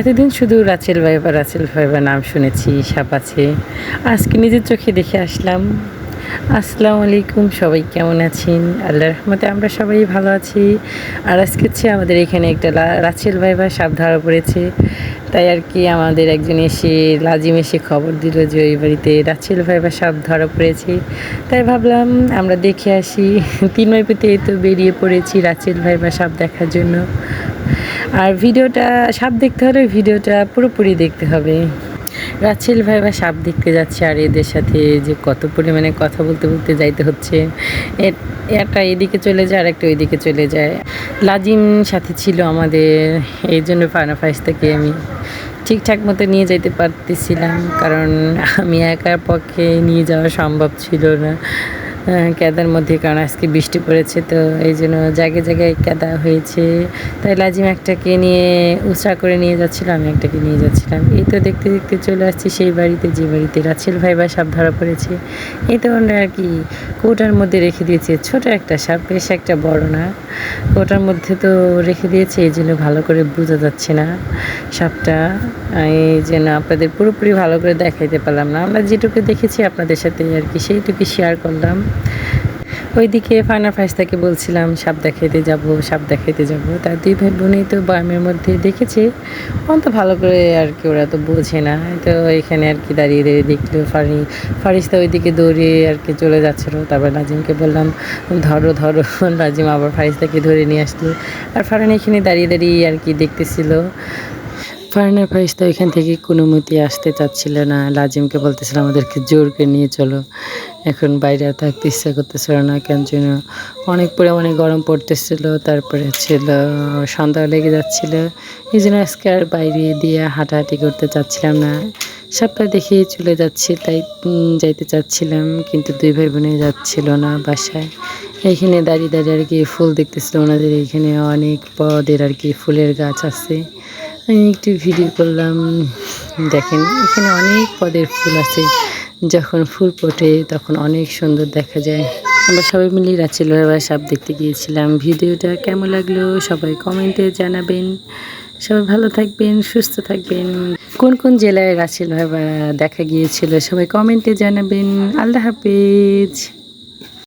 এতদিন শুধু Rachel viva Rachel viva নাম শুনেছি, সাপ আছে। আজকে নিজের চোখে দেখে আসলাম। আসসালামু আলাইকুম, সবাই কেমন আছেন? আল্লাহ রহমতে আমরা সবাই ভালো আছি। আর আজকে হচ্ছে আমাদের এখানে একটা লা- রাচেল ভাইবা সাপ ধরা পড়েছে। তাই আর কি আমাদের একজন এসে লাজিম এসে খবর দিল যে ওই বাড়িতে রাচেল ভাইবা সাপ ধরা পড়েছে। তাই ভাবলাম আমরা দেখে আসি। তিন পেতে তো বেরিয়ে পড়েছি রাচেল ভাইবা সাপ দেখার জন্য। আর ভিডিওটা, সাপ দেখতে হলে ভিডিওটা পুরোপুরি দেখতে হবে। রাছেল ভাই বা সাপ দেখতে যাচ্ছে আর এদের সাথে যে কত পরিমাণে কথা বলতে বলতে যাইতে হচ্ছে। একটা এদিকে চলে যায় আর একটা ওইদিকে চলে যায়। লাজিম সাথে ছিল আমাদের, এই জন্য ফানা ফাইস থেকে আমি ঠিকঠাক মতো নিয়ে যেতে পারতেছিলাম। কারণ আমি একার পক্ষে নিয়ে যাওয়া সম্ভব ছিল না। কেদার মধ্যে, কারণ আজকে বৃষ্টি পড়েছে, তো এই জন্য জায়গায় জায়গায় কেদা হয়েছে। তাই লাজিম একটাকে নিয়ে উৎসাহ করে নিয়ে যাচ্ছিল, আমি একটাকে নিয়ে যাচ্ছিলাম। এই তো দেখতে দেখতে চলে আসছি সেই বাড়িতে, যে বাড়িতে রাছেল ভাই বা সাপ ধরা পড়েছে। এই তো আমরা আর কি কৌটার মধ্যে রেখে দিয়েছে, ছোট একটা সাপ, বেশ একটা বড় না। কোটার মধ্যে তো রেখে দিয়েছে, এই জন্য ভালো করে বোঝা যাচ্ছে না সাপটা। এই জন্য আপনাদের পুরোপুরি ভালো করে দেখাইতে পারলাম না। আমরা যেটুকু দেখেছি, আপনাদের সাথে আর কি সেইটুকু শেয়ার করলাম। ওইদিকে ফানা ফাইস্তাকে বলছিলাম, সাপ দেখাইতে যাব, সাপ দেখাইতে যাব। তার দুই ভাই বোনই তো বামের মধ্যে দেখেছে। অন্ত ভালো করে আর কি ওরা তো বোঝে না। তো এখানে আর কি দাঁড়িয়ে দাঁড়িয়ে দেখল ফারি ফারিস্তা ওইদিকে দৌড়ে আর কি চলে যাচ্ছিল। তারপর নাজিমকে বললাম, ধরো ধরো। নাজিম আবার ফারিস্তাকে ধরে নিয়ে আসলো। আর ফারান এখানে দাঁড়িয়ে দাঁড়িয়ে আর কি দেখতেছিল। ফারহানা ফারিস্তা ওইখান থেকে কোনো মতি আসতে চাচ্ছিল না। লাজিমকে বলতেছিল, আমাদেরকে জোর করে নিয়ে চলো। এখন বাইরে থাকতে ইচ্ছা করতেছিল না কেন যেন। অনেক পরিমাণে গরম পড়তেছিল, তারপরে ছিল, সন্ধ্যা লেগে যাচ্ছিল। এই জন্য আজকে আর বাইরে দিয়ে হাঁটাহাঁটি করতে চাচ্ছিলাম না। সবটা দেখেই চলে যাচ্ছি, তাই যাইতে চাচ্ছিলাম, কিন্তু দুই ভাই বোনে যাচ্ছিল না বাসায়। এইখানে দাঁড়িয়ে দাঁড়িয়ে আর কি ফুল দেখতেছিল। ওনাদের এখানে অনেক পদের আর কি ফুলের গাছ আছে। আমি একটু ভিডিও করলাম। দেখেন, এখানে অনেক পদের ফুল আছে। যখন ফুল ফোটে, তখন অনেক সুন্দর দেখা যায়। আমরা সবাই মিলে রাচিল ভাইবা সাপ দেখতে গিয়েছিলাম। ভিডিওটা কেমন লাগল সবাই কমেন্টে জানাবেন। সবাই ভালো থাকবেন, সুস্থ থাকবেন। কোন কোন জেলায় রাচিল ভাইবা দেখা গিয়েছিল সবাই কমেন্টে জানাবেন। আল্লাহ হাফেজ।